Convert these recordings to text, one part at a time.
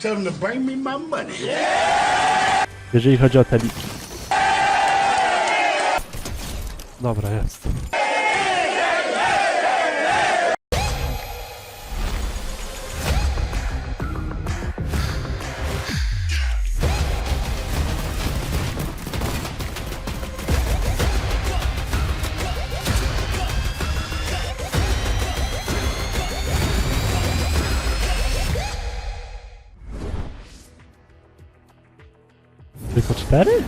Tell them to bring me my money. Jeżeli chodzi o te. Dobra, jest. Tylko cztery?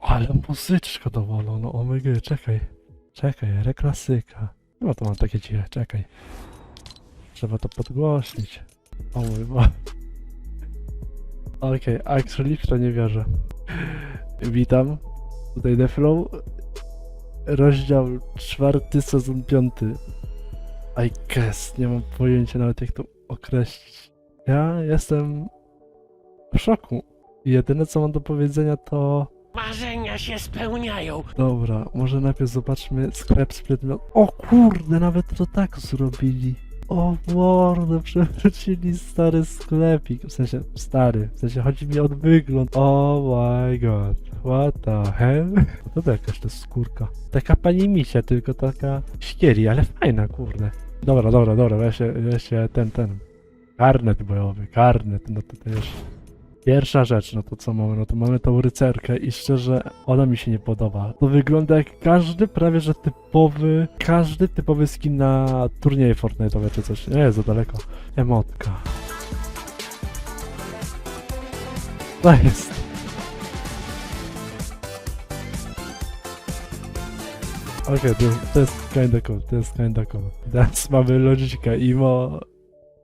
Ale muzyczka dowolona, omega, czekaj. Czekaj, reklasyka. No to mam takie ciche, czekaj. Trzeba to podgłośnić. O mój Boże. Okej, actually w to nie wierzę. Witam. Tutaj The Flow. Rozdział czwarty, sezon piąty. I guess, nie mam pojęcia nawet jak to określić. Ja jestem w szoku. Jedyne co mam do powiedzenia to... Marzenia się spełniają. Dobra, może najpierw zobaczmy sklep z przedmiot. O kurde, nawet to tak zrobili. O mordo, przewrócili stary sklepik. W sensie, stary, w sensie chodzi mi o wygląd. Oh my god, what the hell? To to jakaś to skórka. Taka pani misia, tylko taka ścieri, ale fajna, kurde. Dobra, dobra, dobra, weź się, weź się ten, ten. Karnet bojowy, karnet, no to też... Pierwsza rzecz, no to co mamy? No to mamy tą rycerkę i szczerze, ona mi się nie podoba. To wygląda jak każdy prawie że typowy, każdy typowy skin na turnieje Fortnite'owe czy coś. Nie, za daleko. Emotka. To jest. Okej, to, to jest kinda cool, to jest kinda cool. Teraz mamy logiczkę imo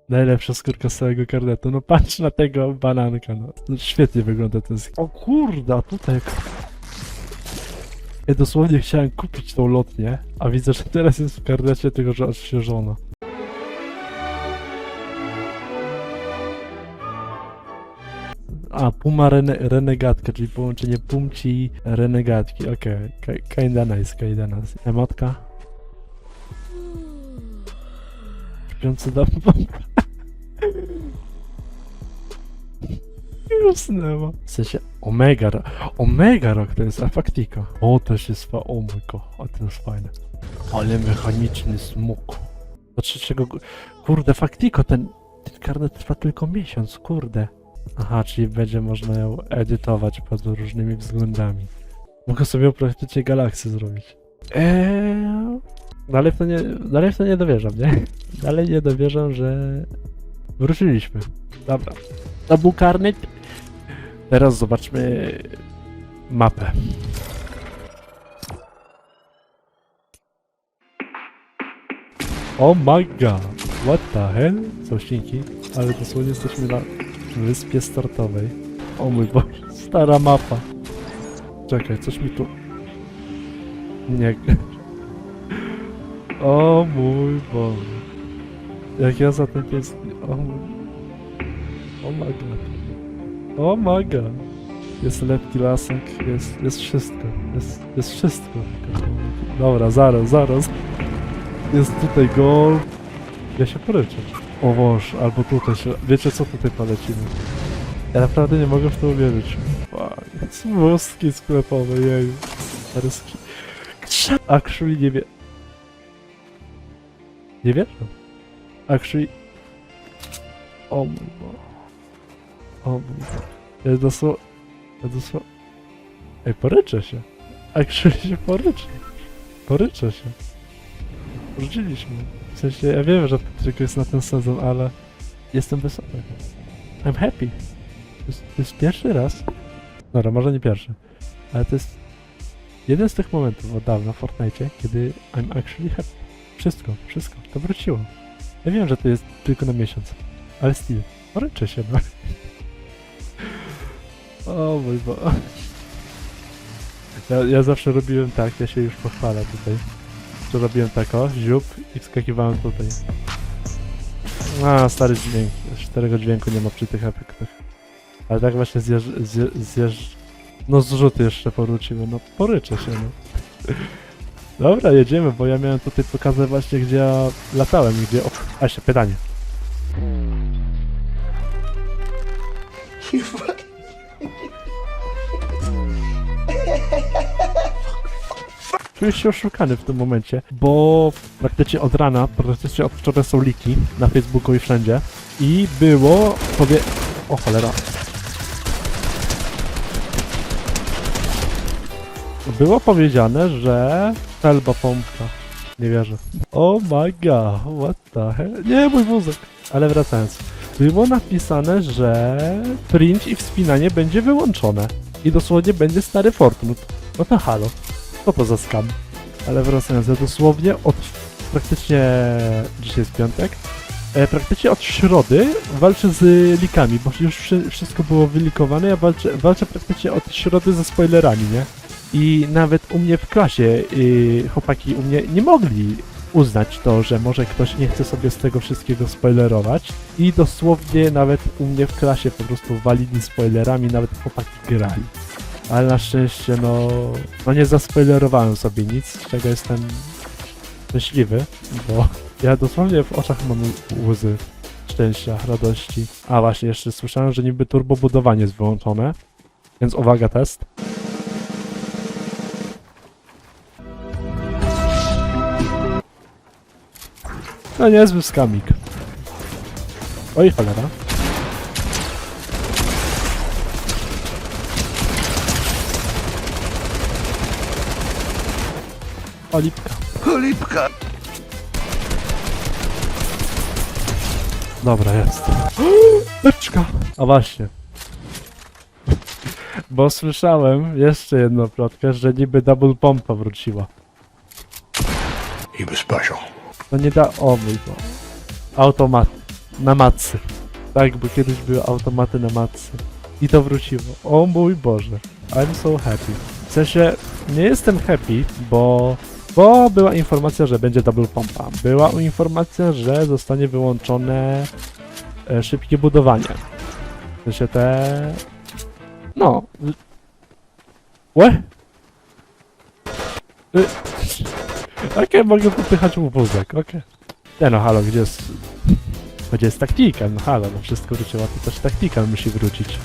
Najlepsza skórka z całego karnetu. No patrz na tego bananka, no. no świetnie wygląda ten skin. O kurde, a tutaj... Ja dosłownie chciałem kupić tą lotnię, a widzę, że teraz jest w karnecie, tylko że odświeżona. A, Puma rene renegatka, czyli połączenie pumci i renegatki. Okej, okay. kinda nice, kinda nice. Emotka? Śpiący dom. Usnęła. W sensie Omega Rock. Omega Rock to jest Afaktika. O, też jest fa... O mój ko, a jest fajne. Ale mechaniczny smok. Do trzeciego... Kurde, Faktiko, ten... Ten karnet trwa tylko miesiąc, kurde. Aha, czyli będzie można ją edytować pod różnymi względami. Mogę sobie praktycznie galaksy zrobić. Eee... Dalej w to nie, dalej w to nie dowierzam, nie? Dalej nie dowierzam, że wróciliśmy. Dobra. To był karnet. Teraz zobaczmy mapę. Oh my god. What the hell? Są ścinki, ale dosłownie jesteśmy na wyspie startowej. O mój Boże, stara mapa. Czekaj, coś mi tu... Nie... O mój Boże. Jak ja za tym pies... O mój... Oh my god. Oh my god. Jest lepki lasek, jest, jest wszystko. Jest, jest wszystko. Dobra, zaraz, zaraz. Jest tutaj gol. Ja się poryczę. O Boże, albo tutaj się... Wiecie co tutaj polecimy? Ja naprawdę nie mogę w to uwierzyć. Fuck. Smustki sklepowe, jej. Stary ski... Actually nie wie... Nie wierzę. Actually... O mój Boże. O mój Boże. Ja dosłownie... Ja dosłownie... Ej, poryczę się. Actually się poryczę. Poryczę się. Wróciliśmy. W sensie, ja wiem, że tylko jest na ten sezon, ale... Jestem wesoły. I'm happy. To jest, to jest pierwszy raz. Dobra, może nie pierwszy. Ale to jest... Jeden z tych momentów od dawna w Fortnite, kiedy I'm actually happy. Wszystko, wszystko, to wróciło. Ja wiem, że to jest tylko na miesiąc, ale still, poręczę się, no. O mój Bo... Ja, ja zawsze robiłem tak, ja się już pochwalę tutaj. Że robiłem tak o, ziup i wskakiwałem tutaj. A, stary dźwięk. Czterego dźwięku nie ma przy tych efektach. Ale tak właśnie zjeżdż... Zje, zjeżdż... No zrzut jeszcze powróciły, no poryczę się, no. Dobra, jedziemy, bo ja miałem tutaj pokazać właśnie, gdzie ja latałem i gdzie... O, jeszcze pytanie. Czuję się oszukany w tym momencie, bo praktycznie od rana, praktycznie od wczoraj są liki na Facebooku i wszędzie. I było powie... O cholera. Było powiedziane, że strzelba pompka. Nie wierzę. Oh my god, what the hell? Nie, mój wózek. Ale wracając. Było napisane, że print i wspinanie będzie wyłączone. I dosłownie będzie stary Fortnite. No to halo. Co to za skam? Ale wracając, ja dosłownie od praktycznie... Dzisiaj jest piątek. E, praktycznie od środy walczę z likami, bo już wszy- wszystko było wylikowane. Ja walczę, walczę praktycznie od środy ze spoilerami, nie? I nawet u mnie w klasie yy, chłopaki u mnie nie mogli uznać to, że może ktoś nie chce sobie z tego wszystkiego spoilerować. I dosłownie nawet u mnie w klasie po prostu walili spoilerami, nawet chłopaki grali. Ale na szczęście, no, no nie zaspoilerowałem sobie nic, z czego jestem szczęśliwy, bo ja dosłownie w oczach mam łzy szczęścia, radości. A właśnie, jeszcze słyszałem, że niby turbobudowanie jest wyłączone, więc uwaga, test. No niezły skamik. Oj cholera. Olipka. Cholipka. Dobra, jest. Leczka. A właśnie. Bo słyszałem jeszcze jedną plotkę, że niby double pompa wróciła. He was special. To nie da... O mój Boże. Automat. Na matcy. Tak, bo kiedyś były automaty na matcy. I to wróciło. O mój Boże. I'm so happy. W sensie, nie jestem happy, bo... Bo była informacja, że będzie double pompa. Była informacja, że zostanie wyłączone e, szybkie budowanie. W sensie te... No. Łe? Y, Okej, mogę popychać wózek, okej. Nie no, halo, gdzie jest... Gdzie jest taktikal? No halo, no wszystko wróciło, to też taktikal musi wrócić.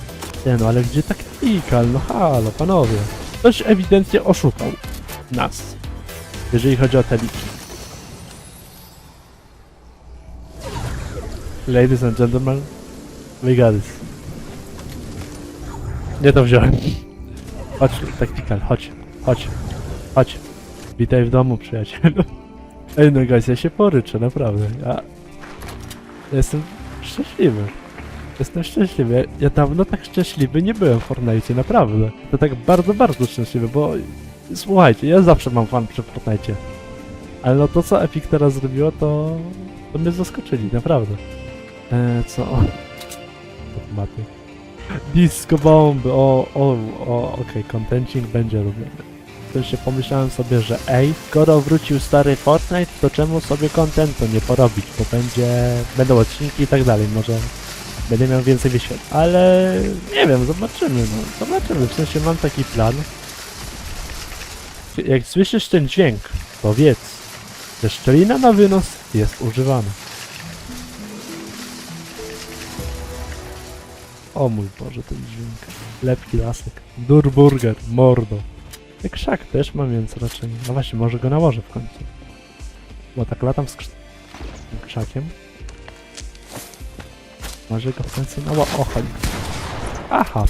Nie no, ale gdzie taktikal? No halo, panowie. Ktoś ewidentnie oszukał nas, jeżeli chodzi o te liki. Ladies and gentlemen, we got this. Nie to wziąłem. Chodź, taktikal, chodź, chodź, chodź. Witaj w domu, przyjacielu. Ej, no guys, ja się poryczę, naprawdę. Ja... jestem szczęśliwy. Jestem szczęśliwy. Ja, ja dawno tak szczęśliwy nie byłem w Fortnite, naprawdę. To tak bardzo, bardzo szczęśliwy, bo... Słuchajcie, ja zawsze mam fan przy Fortnite. Ale no to, co Epic teraz zrobiło, to... To mnie zaskoczyli, naprawdę. Eee, co? Automaty. Disco bomby, o, o, o, okej, contenting będzie robiony to się pomyślałem sobie, że ej, skoro wrócił stary Fortnite, to czemu sobie contentu nie porobić, bo będzie, będą odcinki i tak dalej, może będę miał więcej wyświetleń, ale nie wiem, zobaczymy, no, zobaczymy, w sensie mam taki plan. Jak słyszysz ten dźwięk, to wiedz, że szczelina na wynos jest używana. O mój Boże, ten dźwięk. Lepki lasek. Durburger, mordo. Krzak też mam, więc raczej... No właśnie, może go nałożę w końcu. Bo tak latam z krz... tym krzakiem. Może go w końcu nałożę. O, chodź. Aha.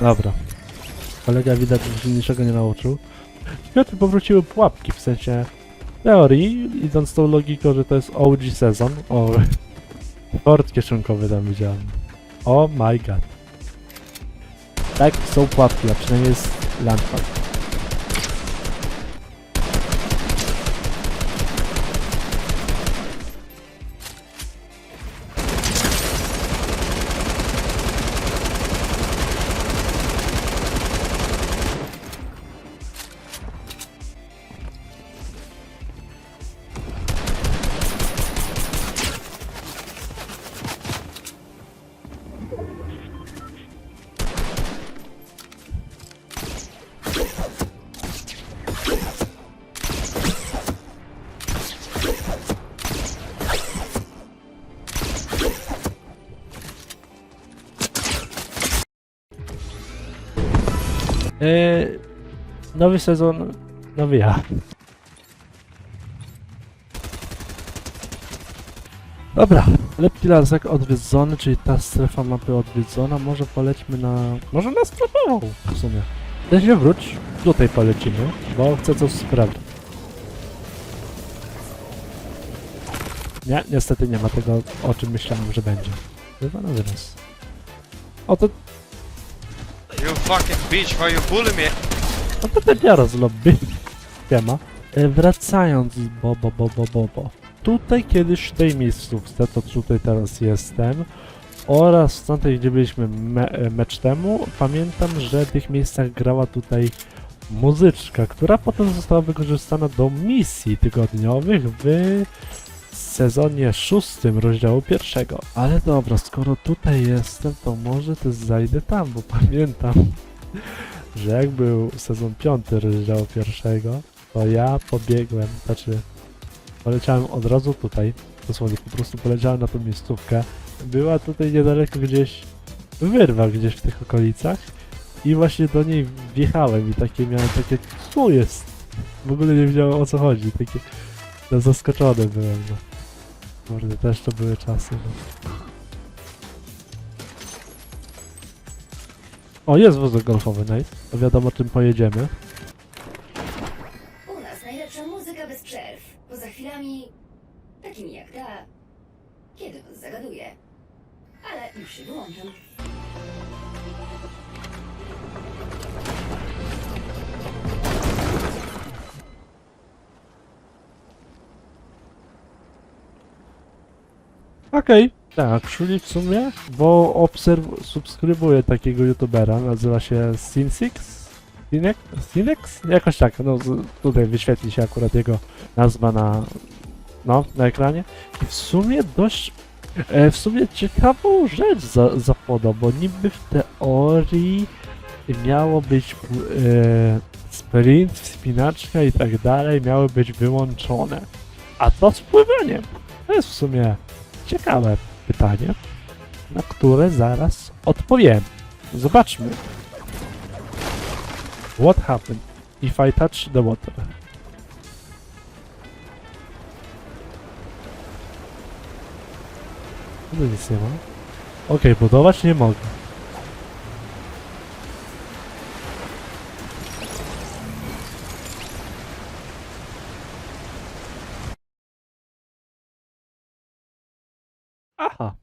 Dobra. Kolega widać, że niczego nie nauczył. Światły powróciły pułapki, w sensie teorii, idąc tą logiką, że to jest OG sezon. O, port kieszonkowy tam widziałem. Oh my god. Tak, są pułapki, a przynajmniej jest landmark. Yy, nowy sezon, nowy ja. Dobra, lepki larzek odwiedzony, czyli ta strefa mapy odwiedzona. Może polećmy na... Może na sklepową w sumie. Ty się wróć, tutaj polecimy, bo chcę coś sprawdzić. Nie, niestety nie ma tego, o czym myślałem, że będzie. Chyba na wyraz. O, to, fucking bitch, why you bully me? no to z lobby. Siema. E, wracając, bo, bo, bo, bo, bo, bo. Tutaj kiedyś w tej miejscówce, to tutaj teraz jestem, oraz tamtej, gdzie byliśmy me, e, mecz temu, pamiętam, że w tych miejscach grała tutaj muzyczka, która potem została wykorzystana do misji tygodniowych w sezonie szóstym rozdziału pierwszego. Ale dobra, skoro tutaj jestem, to może też zajdę tam, bo pamiętam, że jak był sezon piąty rozdziału pierwszego, to ja pobiegłem, znaczy poleciałem od razu tutaj, dosłownie po prostu poleciałem na tą miejscówkę. Była tutaj niedaleko gdzieś wyrwa gdzieś w tych okolicach i właśnie do niej wjechałem i takie miałem takie, co jest? W ogóle nie wiedziałem o co chodzi, takie no, zaskoczony byłem. No. Kurde, też to były czasy. No. O, jest wózek golfowy, nice. To wiadomo czym pojedziemy. U nas najlepsza muzyka bez przerw. Poza chwilami takimi jak ta, kiedy was zagaduję. Ale już się wyłączam. Okej. Tak, czyli w sumie, bo obserw- subskrybuję takiego youtubera, nazywa się Sinsix? Sinex? Jakoś tak, no tutaj wyświetli się akurat jego nazwa na, no, na ekranie. I w sumie dość, e, w sumie ciekawą rzecz za, zapodał, bo niby w teorii miało być e, sprint, wspinaczka i tak dalej miały być wyłączone. A to z pływaniem? To jest w sumie ciekawe pytanie, na które zaraz odpowiem. Zobaczmy. What happened if I touch the water? Tu nic nie ma. Okej, budować nie mogę. Aha.